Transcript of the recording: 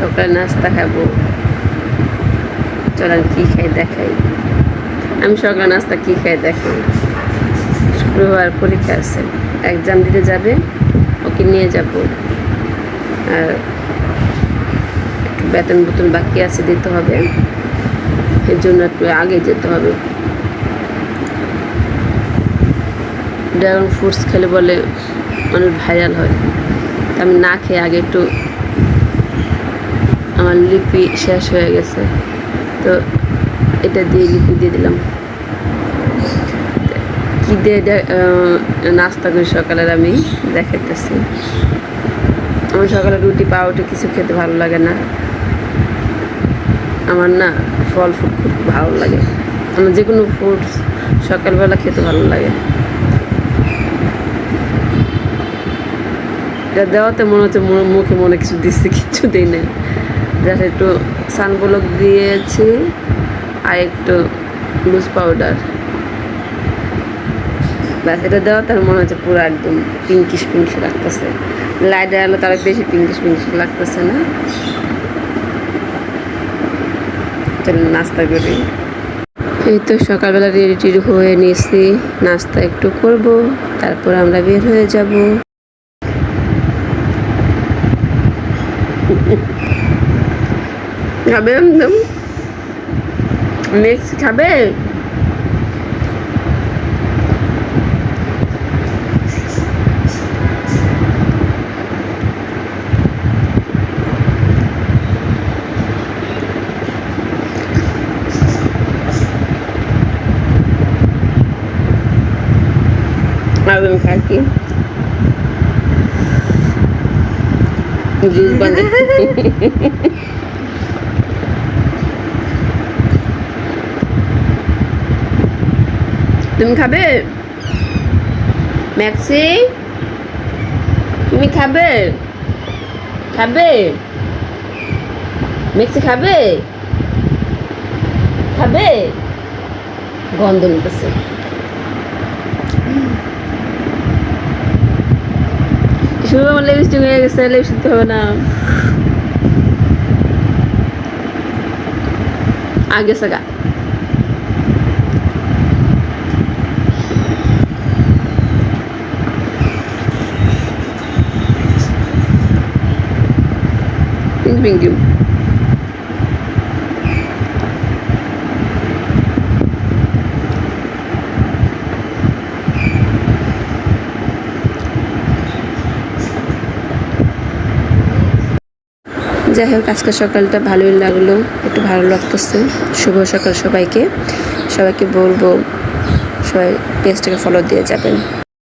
সকালে নাস্তা খাব। চলেন কি খাই দেখাই। আমি সকালে নাস্তা কি খাই দেখাই। শুক্রবার পরীক্ষা আছে। এক্সাম দিতে যাবে, ওকে নিয়ে যাব। আর একটু বেতন বোতন বাকি আছে দিতে হবে। এর জন্য একটু আগে যেতে হবে। ড্রাগন ফ্রুটস খেলে বলে অনেক ভাইরাল হয়। আমি না খেয়ে আগে একটু আমার লিপি শেষ হয়ে গেছে। তো এটা দিয়ে লিপি দিয়ে দিলাম। কি দিয়ে নাস্তা করি সকালের আমি? দেখাইতেছি। আমার সকালে রুটি পাউটি কিছু খেতে ভালো লাগে না। আমার না ফল ফ্রুট খুব ভালো লাগে। আমার যে কোনো ফুড সকালবেলা খেতে ভালো লাগে। দেওয়াতে মনে হচ্ছে মুখে মনে কিছু দিচ্ছে, কিচ্ছু দিই না জাস্ট একটু সানব্লক দিয়েছি আর একটু লুজ পাউডার ব্যাস এটা দেওয়া তার মনে হচ্ছে পুরো একদম পিঙ্কিশ পিঙ্কিশ লাগতেছে। লাইট আলো তার বেশি পিঙ্কিশ পিঙ্কিশ লাগতেছে না? নাস্তা করি। এই তো সকালবেলা রেডি টেডি হয়ে নিয়েছি। নাস্তা একটু করব, তারপর আমরা বের হয়ে যাব। খাবে নেক্সট খাবে? আর আমি খাই কি তুমি খাবে? ম্যাক্সি? তুমি খাবে? খাবে? ম্যাক্সি খাবে? খাবে? গন্ধ নিতেছে শুধু আমার লিপস্টিক হয়ে গেছে লিপস্টিক হবে না। আগে সাগা। Thank you. যাই হোক আজকে সকালটা ভালোই লাগল, একটু ভালো লাগতেছে। শুভ সকাল সবাইকে। সবাইকে বলব, সবাই পেজটাকে ফলো দিয়ে যাবেন।